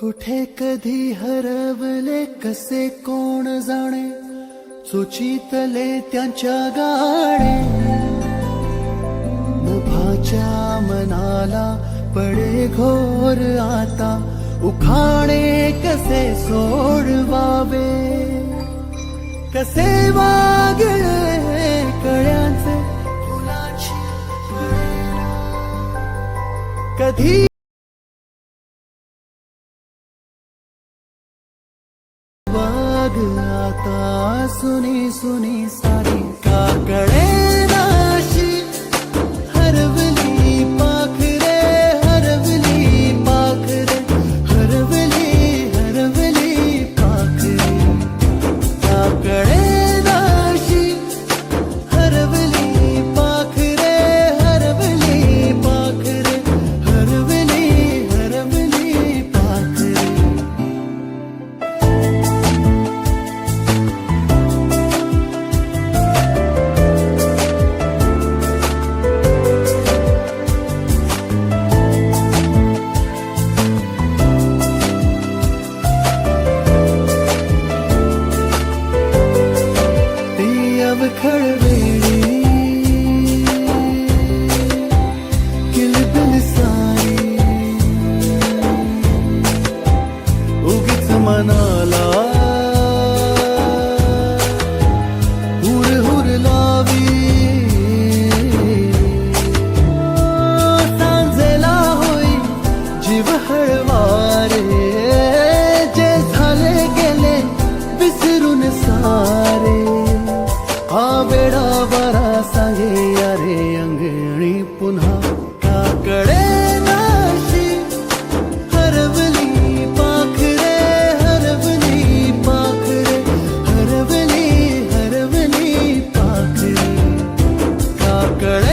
कुठे कधी हरवले कसे कोण जाणे? सुचितले त्यांच्या गाणे. मुभाच्या मनाला पडे घोर आता. उखाणे कसे सोडवावे? कसे वागळे कळ्यांचे? कधी वाग आता सुनी सुनी सारी mana girl.